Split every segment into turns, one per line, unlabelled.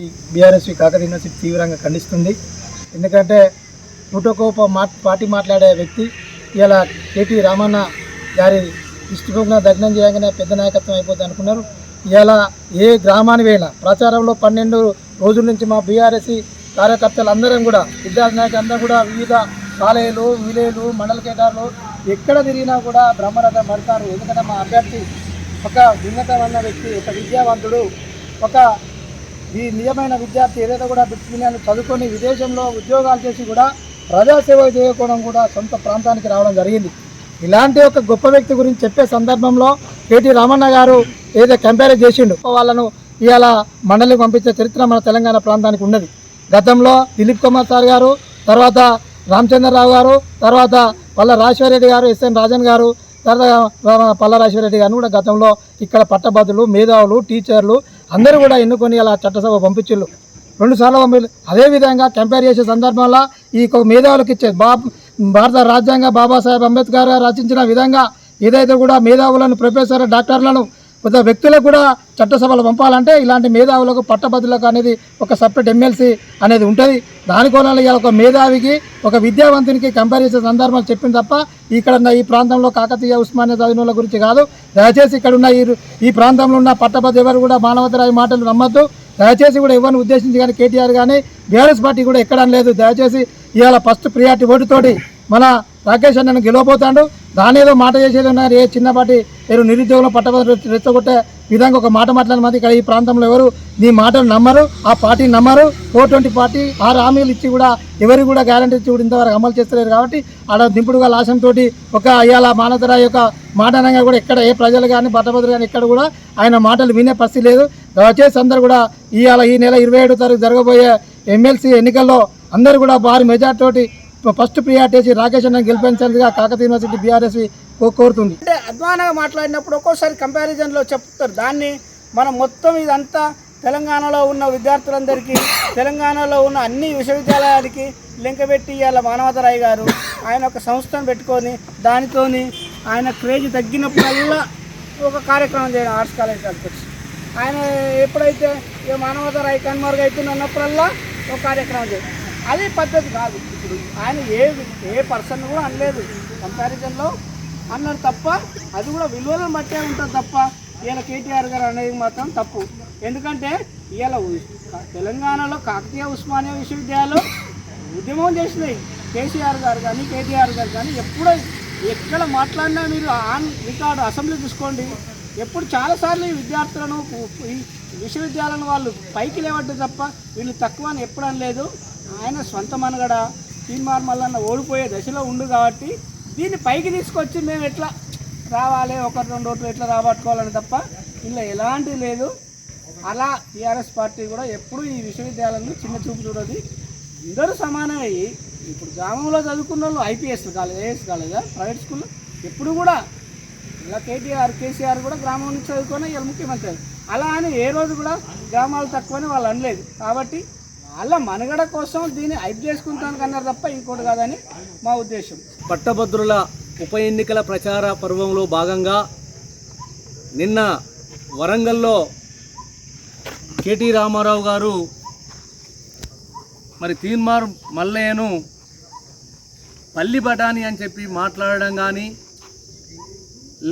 ఈ BRSV Kakatiya university తీవ్రంగా ఖండిస్తుంది. ఎందుకంటే ప్రోటోకోప మా పార్టీ మాట్లాడే వ్యక్తి ఇలా కేటీ రామన్న గారి ఇష్టభోగ్న దగ్నం చేయగానే పెద్ద నాయకత్వం అయిపోతుంది అనుకున్నారు. ఇలా ఏ గ్రామాన్ని వేళ ప్రచారంలో పన్నెండు రోజుల నుంచి మా బీఆర్ఎస్సి కార్యకర్తలు అందరం కూడా విద్యార్థి నాయకులు అందరూ కూడా వివిధ కాలేజీలు విలేలు మండల కేటార్లు ఎక్కడ తిరిగినా కూడా బ్రహ్మరథం పడతారు. ఎందుకంటే మా అభ్యర్థి ఒక ఉన్నతమైన వ్యక్తి ఒక విద్యావంతుడు ఒక ఈ నిజమైన విద్యార్థి ఏదైతే కూడా బిట్స్మిలియన్ చదువుకొని విదేశంలో ఉద్యోగాలు చేసి కూడా ప్రజాసేవ చేయకపోవడం కూడా సొంత ప్రాంతానికి రావడం జరిగింది. ఇలాంటి ఒక గొప్ప వ్యక్తి గురించి చెప్పే సందర్భంలో కేటీ రామన్న గారు ఏదో కంపేర్ చేసిండు. వాళ్ళను ఇవాళ మండలికి పంపించే చరిత్ర మన తెలంగాణ ప్రాంతానికి ఉన్నది. గతంలో దిలీప్ కుమార్ సార్ గారు తర్వాత రామచంద్రరావు గారు తర్వాత పల్ల రాజశేఖరరెడ్డి గారు ఎస్ఎన్ రాజన్ గారు తర్వాత పల్ల రాజశేఖరరెడ్డి గారు కూడా గతంలో ఇక్కడ పట్టభద్రులు మేధావులు టీచర్లు అందరూ కూడా ఎన్నుకొని అలా చట్టసభ పంపించు రెండు సార్లు పంపి అదేవిధంగా కంపేర్ చేసే సందర్భంలో ఈ మేధావులకు ఇచ్చే బా భారత రాజ్యాంగ బాబాసాహెబ్ అంబేద్కర్ రచించిన విధంగా ఏదైతే కూడా మేధావులను ప్రొఫెసర్ డాక్టర్లను కొత్త వ్యక్తులకు కూడా చట్టసభలు పంపాలంటే ఇలాంటి మేధావులకు పట్టభద్రులకు అనేది ఒక సపరేట్ ఎమ్మెల్సీ అనేది ఉంటుంది. దాని కోణాలు ఒక మేధావికి ఒక విద్యావంతునికి కంపేర్ చేసే సందర్భాలు చెప్పింది తప్ప ఇక్కడ ఉన్న ఈ ప్రాంతంలో కాకతీయ ఉస్మానియా చదివిన గురించి కాదు. దయచేసి ఇక్కడ ఉన్న ఈ ఈ ప్రాంతంలో ఉన్న పట్టభద్రులు ఎవరు కూడా మానవతరాయి మాటలు నమ్మద్దు. దయచేసి కూడా ఎవరిని ఉద్దేశించి కానీ కేటీఆర్ కానీ బీఆర్ఎస్ పార్టీ కూడా ఎక్కడం లేదు. దయచేసి ఇవాళ ఫస్ట్ ప్రియారిటీ ఓటుతోటి మన రాకేష్ అన్నను గెలవబోతాడు. దాని ఏదో మాట చేసేది ఉన్నారు. ఏ చిన్నపాటి మీరు నిరుద్యోగులు పట్టభద్ర రెచ్చగొట్టే విధంగా ఒక మాట మాట్లాడిన మంది ఇక్కడ ఈ ప్రాంతంలో ఎవరు నీ మాటలు నమ్మరు ఆ పార్టీ నమ్మరు. ఫోర్ ట్వంటీ పార్టీ ఆరు హామీలు ఇచ్చి కూడా ఎవరు కూడా గ్యారంటీ ఇచ్చి కూడా ఇంతవరకు అమలు చేస్తలేరు కాబట్టి ఆడ దింపుడుగా లాసంతో ఒక ఇవాళ మానవతరా యొక్క మాట అనగా కూడా ఎక్కడ ఏ ప్రజలు కానీ పట్టభద్రులు కానీ ఎక్కడ కూడా ఆయన మాటలు వినే పరిస్థితి లేదు. దయచేసి అందరూ కూడా ఇవాళ ఈ నెల ఇరవై ఏడో తారీఖు జరగబోయే ఎమ్మెల్సీ ఎన్నికల్లో అందరూ కూడా భారీ మెజార్టీ తోటి ఫస్ట్ ప్రియారిటీ రాకేష్ అన్న గెలిపించాలిగా కాకతీయ యూనివర్సిటీ బీఆర్ఎస్ కోరుతుంది.
అంటే అధ్వానంగా మాట్లాడినప్పుడు ఒక్కోసారి కంపారిజన్లో చెప్తారు. దాన్ని మనం మొత్తం ఇదంతా తెలంగాణలో ఉన్న విద్యార్థులందరికీ తెలంగాణలో ఉన్న అన్ని విశ్వవిద్యాలయాలకి లింక పెట్టి ఇవాళ మానవతరాయ్ గారు. ఆయన ఒక సంస్థను పెట్టుకొని దానితోని ఆయన క్రేజ్ తగ్గినప్పుడల్లా ఒక కార్యక్రమం చేయడం ఆర్ట్స్ కాలేజ్ కలిపి ఆయన ఎప్పుడైతే ఇక మానవతరాయ్ ఉన్నప్పుడల్లా ఒక కార్యక్రమం చేయడం. అదే పద్ధతి కాదు. ఇప్పుడు ఆయన ఏ ఏ పర్సన్ కూడా అనలేదు. కంపారిజన్లో అన్నారు తప్ప అది కూడా విలువలను బట్టే ఉంటుంది తప్ప ఇవాళ కేటీఆర్ గారు అనేది మాత్రం తప్పు. ఎందుకంటే ఇవాళ తెలంగాణలో కాకతీయ ఉస్మానియా విశ్వవిద్యాలయం ఉద్యమం చేసినాయి. కేసీఆర్ గారు కానీ కేటీఆర్ గారు కానీ ఎప్పుడో ఎక్కడ మాట్లాడినా మీరు ఆన్ రికార్డు అసెంబ్లీ చూసుకోండి. ఎప్పుడు చాలాసార్లు ఈ విద్యార్థులను ఈ విశ్వవిద్యాలయం వాళ్ళు పైకి లేవట్టు తప్ప వీళ్ళు తక్కువ అని ఎప్పుడు అనలేదు. ఆయన సొంత మనగడ తీన్మార్ మల్లన్న ఓడిపోయే దశలో ఉండు కాబట్టి దీన్ని పైకి తీసుకొచ్చి మేము ఎట్లా రావాలి? ఒకటి రెండు ఓట్లు ఎట్లా రాబట్టుకోవాలని తప్ప ఇలా ఎలాంటి లేదు. అలా టీఆర్ఎస్ పార్టీ కూడా ఎప్పుడు ఈ విశ్వవిద్యాలయంలో చిన్న చూపు చూడదు. అందరూ సమానమయ్యి ఇప్పుడు గ్రామంలో చదువుకున్న వాళ్ళు ఐపీఎస్ కాలేజ్ ఏఎస్ కాలేజా? ప్రైవేట్ స్కూల్లో ఎప్పుడు కూడా ఇలా కేటీఆర్ కేసీఆర్ కూడా గ్రామం నుంచి చదువుకొని ఇలా ముఖ్యమంత్రి. అలా అని ఏ రోజు కూడా గ్రామాలు తక్కువని వాళ్ళు అనలేదు. కాబట్టి వాళ్ళ మనుగడ కోసం దీన్ని హైప్ చేసుకుంటానికి అన్నారు తప్ప ఇంకోటి కాదని మా ఉద్దేశం.
పట్టభద్రుల ఉప ఎన్నికల ప్రచార పర్వంలో భాగంగా నిన్న వరంగల్లో కేటీ రామారావు గారు మరి తీన్మార్ మల్లయ్యను పల్లి బఠానీ అని చెప్పి మాట్లాడడం కానీ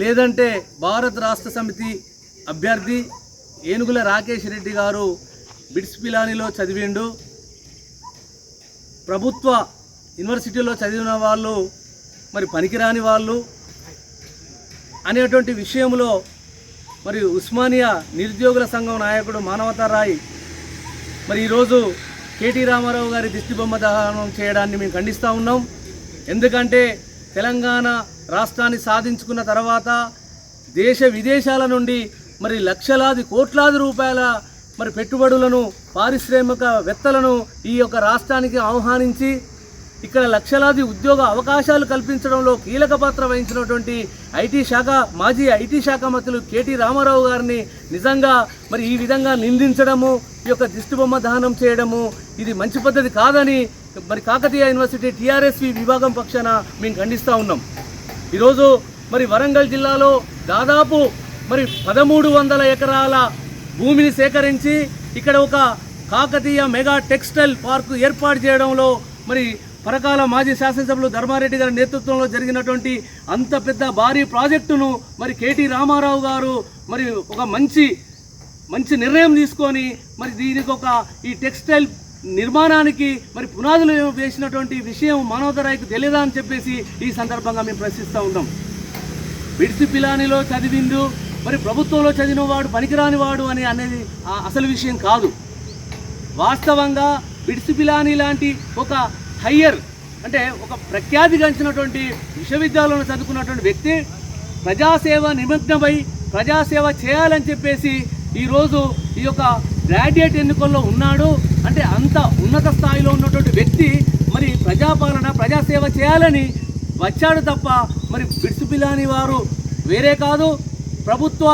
లేదంటే భారత రాష్ట్ర సమితి అభ్యర్థి ఏనుగుల రాకేష్ రెడ్డి గారు బిడ్స్ పిలానిలో చదివిండు. ప్రభుత్వ యూనివర్సిటీలో చదివిన వాళ్ళు మరి పనికిరాని వాళ్ళు అనేటువంటి విషయంలో మరి ఉస్మానియా నిరుద్యోగుల సంఘం నాయకుడు మానవతారాయ్ మరి ఈరోజు కేటీ రామారావు గారి దిష్టిబొమ్మ దహనం చేయడాన్ని మేము ఖండిస్తూ ఉన్నాం. ఎందుకంటే తెలంగాణ రాష్ట్రాన్ని సాధించుకున్న తర్వాత దేశ విదేశాల నుండి మరి లక్షలాది కోట్లాది రూపాయల మరి పెట్టుబడులను పారిశ్రామికవేత్తలను ఈ యొక్క రాష్ట్రానికి ఆహ్వానించి ఇక్కడ లక్షలాది ఉద్యోగ అవకాశాలు కల్పించడంలో కీలక పాత్ర వహించినటువంటి ఐటీ శాఖ మాజీ ఐటీ శాఖ మంత్రులు కేటీ రామారావు గారిని నిజంగా మరి ఈ విధంగా నిందించడము ఈ యొక్క దిష్టిబొమ్మ దహనం చేయడము ఇది మంచి పద్ధతి కాదని మరి కాకతీయ యూనివర్సిటీ టీఆర్ఎస్వి విభాగం పక్షాన మేము ఖండిస్తూ ఉన్నాం. ఈరోజు మరి వరంగల్ జిల్లాలో దాదాపు మరి పదమూడు వందల ఎకరాల భూమిని సేకరించి ఇక్కడ ఒక కాకతీయ మెగా టెక్స్టైల్ పార్కు ఏర్పాటు చేయడంలో మరి పరకాల మాజీ శాసనసభ్యులు ధర్మారెడ్డి గారి నేతృత్వంలో జరిగినటువంటి అంత పెద్ద భారీ ప్రాజెక్టును మరి కేటీ రామారావు గారు మరి ఒక మంచి మంచి నిర్ణయం తీసుకొని మరి దీనికి ఒక ఈ టెక్స్టైల్ నిర్మాణానికి మరి పునాదులు వేసినటువంటి విషయం మానవతరాయికి తెలియదా అని చెప్పేసి ఈ సందర్భంగా మేము ప్రశ్నిస్తూ ఉన్నాం. బిడ్సి పిలానిలో చదివిండు మరి ప్రభుత్వంలో చదివిన వాడు పనికిరాని వాడు అని అనేది ఆ అసలు విషయం కాదు. వాస్తవంగా బిడ్సి పిలాని లాంటి ఒక హయ్యర్ అంటే ఒక ప్రఖ్యాతి గంచినటువంటి విశ్వవిద్యాలయంలో చదువుకున్నటువంటి వ్యక్తి ప్రజాసేవ నిమగ్నమై ప్రజాసేవ చేయాలని చెప్పేసి ఈరోజు ఈ యొక్క గ్రాడ్యుయేట్ ఎన్నికల్లో ఉన్నాడు. అంటే అంత ఉన్నత స్థాయిలో ఉన్నటువంటి వ్యక్తి మరి ప్రజాపాలన ప్రజాసేవ చేయాలని వచ్చాడు తప్ప మరి బిడ్సు పిలాని వారు వేరే కాదు. ప్రభుత్వ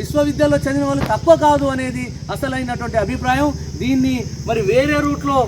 విశ్వవిద్యాలయంలో చదివిన వాళ్ళు తక్కువ కాదు అనేది అసలైనటువంటి అభిప్రాయం. దీన్ని మరి వేరే రూట్లో